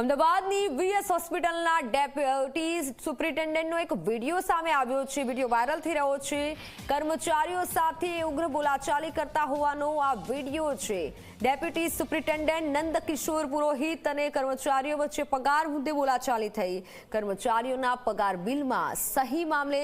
અમદાવાદની વીએસ હોસ્પિટલના ડેપ્યુટી સુપ્રિન્ટેન્ડન્ટનો એક વીડિયો સામે આવ્યો છે. વીડિયો વાયરલ થઈ રહ્યો છે. કર્મચારીઓ સાથે ઉગ્ર બોલાચાલી કરતા હોવાનો આ વીડિયો છે. ડેપ્યુટી સુપ્રિન્ટેન્ડન્ટ નંદકિશોર પુરોહિત અને કર્મચારીઓ વચ્ચે પગાર મુદ્દે બોલાચાલી થઈ. કર્મચારીઓના પગાર બિલમાં સહી મામલે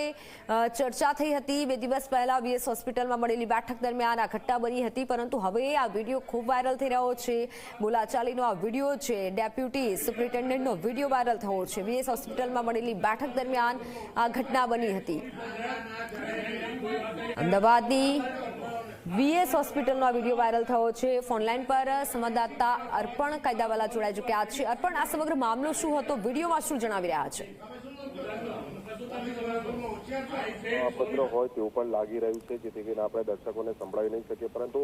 ચર્ચા થઈ હતી. બે દિવસ પહેલા વીએસ હોસ્પિટલમાં મળેલી બેઠક દરમિયાન આ ઘટના બની હતી, પરંતુ હવે આ વીડિયો ખૂબ વાયરલ થઈ રહ્યો છે. બોલાચાલીનો આ વીડિયો છે. ડેપ્યુટી સુપ્રિન્ટેન્ડન્ટનો વીડિયો વાયરલ થયો છે. વીએસ હોસ્પિટલમાં મળેલી બેઠક દરમિયાન આ ઘટના બની હતી. અમદાવાદની વીએસ હોસ્પિટલનો આ વીડિયો વાયરલ થયો છે. ફોનલાઈન પર સંવાદદાતા અર્પણ કાયદાવાલા જોડાઈ ચૂક્યા છે. અર્પણ, આ સમગ્ર મામલો શું હતો? વિડીયોમાં શું જણાવી રહ્યા છે? પત્ર હોય તેવું પણ લાગી રહ્યું છે, જેથી કરીને આપણે દર્શકોને સંભળાવી નહીં શકીએ. પરંતુ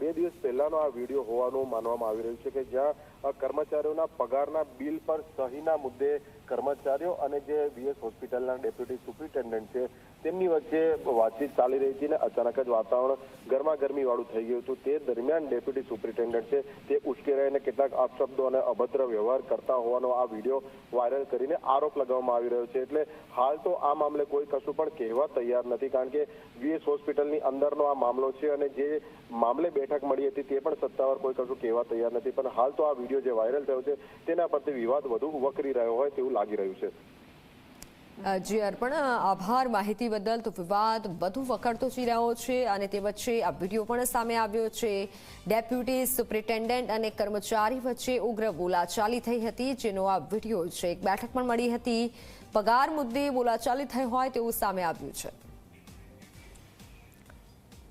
બે દિવસ પહેલાનો આ વીડિયો હોવાનું માનવામાં આવી રહ્યું છે કે જ્યાં કર્મચારીઓના પગારના બિલ પર સહીના મુદ્દે કર્મચારીઓ અને જે વીએસ હોસ્પિટલના ડેપ્યુટી સુપ્રિન્ટેન્ડન્ટ છે, તેમની વચ્ચે વાતચીત ચાલી રહી હતી અને અચાનક જ વાતાવરણ ગરમા ગરમી વાળું થઈ ગયું હતું. તે દરમિયાન ડેપ્યુટી સુપ્રિન્ટેન્ડન્ટ છે, તે ઉશ્કેરાઈને કેટલાક અપશબ્દો અને અભદ્ર વ્યવહાર કરતા હોવાનો આ વીડિયો વાયરલ કરીને આરોપ લગાવવામાં આવી રહ્યો છે. એટલે હાલ તો આ મામલે કોઈ કશું પણ કહેવા તૈયાર નથી, કારણ કે વીએસ હોસ્પિટલની અંદરનો આ મામલો છે અને જે મામલે બેઠક મળી હતી તે પણ સત્તાવાર કોઈ કશું કહેવા તૈયાર નથી. પણ હાલ તો આ વીડિયો જે વાયરલ થયો છે તેના પરથી વિવાદ વધુ વકરી રહ્યો હોય તેવું લાગી રહ્યું છે. જી અર્પણ આભાર માહિતી બદલ. તો વિવાદ વધુ વકરતો જઈ રહ્યો છે અને તે વચ્ચે આ વીડિયો પણ સામે આવ્યો છે. ડેપ્યુટી સુપ્રિન્ટેન્ડન્ટ અને કર્મચારી વચ્ચે ઉગ્ર બોલાચાલી થઈ હતી, જેનો આ વીડિયો છે. એક બેઠક પણ મળી હતી. પગાર મુદ્દે બોલાચાલી થઈ હોય તેવું સામે આવ્યું છે.